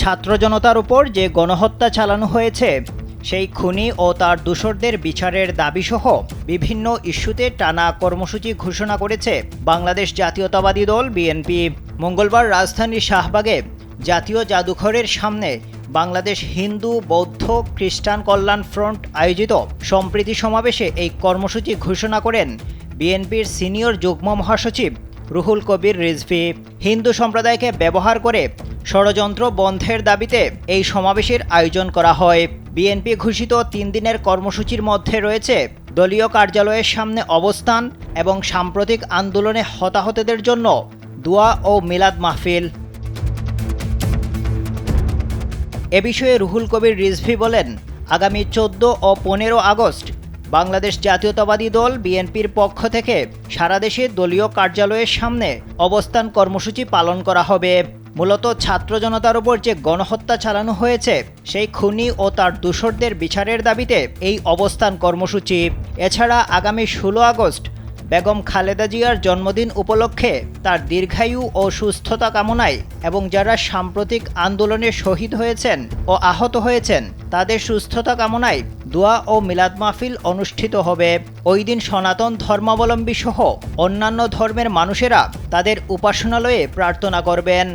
ছাত্র জনতার উপর যে গণহত্যা চালানো হয়েছে, সেই খুনি ও তার দূষরদের বিচারের দাবিসহ বিভিন্ন ইস্যুতে টানা কর্মসূচি ঘোষণা করেছে বাংলাদেশ জাতীয়তাবাদী দল বিএনপি। মঙ্গলবার রাজধানীর শাহবাগে জাতীয় জাদুঘরের সামনে বাংলাদেশ হিন্দু, বৌদ্ধ, খ্রিস্টান কল্যাণ ফ্রন্ট আয়োজিত সম্প্রীতি সমাবেশে এই কর্মসূচি ঘোষণা করেন বিএনপির সিনিয়র যুগ্ম মহাসচিব রুহুল কবির রিজভি। হিন্দু সম্প্রদায়কে ব্যবহার করে ষড়যন্ত্র বন্ধের দাবিতে এই সমাবেশের আয়োজন করা হয়। বিএনপি ঘোষিত তিন দিনের কর্মসূচির মধ্যে রয়েছে দলীয় কার্যালয়ের সামনে অবস্থান এবং সাম্প্রতিক আন্দোলনে হতাহতদের জন্য দোয়া ও মিলাদ মাহফিল। এ বিষয়ে রুহুল কবির রিজভি বলেন, আগামী চোদ্দ ও পনেরো আগস্ট বাংলাদেশ জাতীয়তাবাদী দল বিএনপির পক্ষ থেকে সারা দেশে দলীয় কার্যালয়ের সামনে অবস্থান কর্মসূচি পালন করা হবে। মূলত ছাত্র জনতার উপর যে গণহত্যা চালানো হয়েছে, সেই খুনি ও তার দূষরদের বিচারের দাবিতে এই অবস্থান কর্মসূচি। এছাড়া আগামী ষোলো আগস্ট বেগম খালেদা জিয়ার জন্মদিন উপলক্ষে তার দীর্ঘায়ু ও সুস্থতা কামনায় এবং যারা সাম্প্রতিক আন্দোলনে শহীদ হয়েছেন ও আহত হয়েছেন, তাদের সুস্থতা কামনায় দোয়া ও মিলাদ মাহফিল অনুষ্ঠিত হবে। ওই দিন সনাতন ধর্মাবলম্বী সহ অন্যান্য ধর্মের মানুষেরা তাদের উপাসনালয়ে প্রার্থনা করবেন।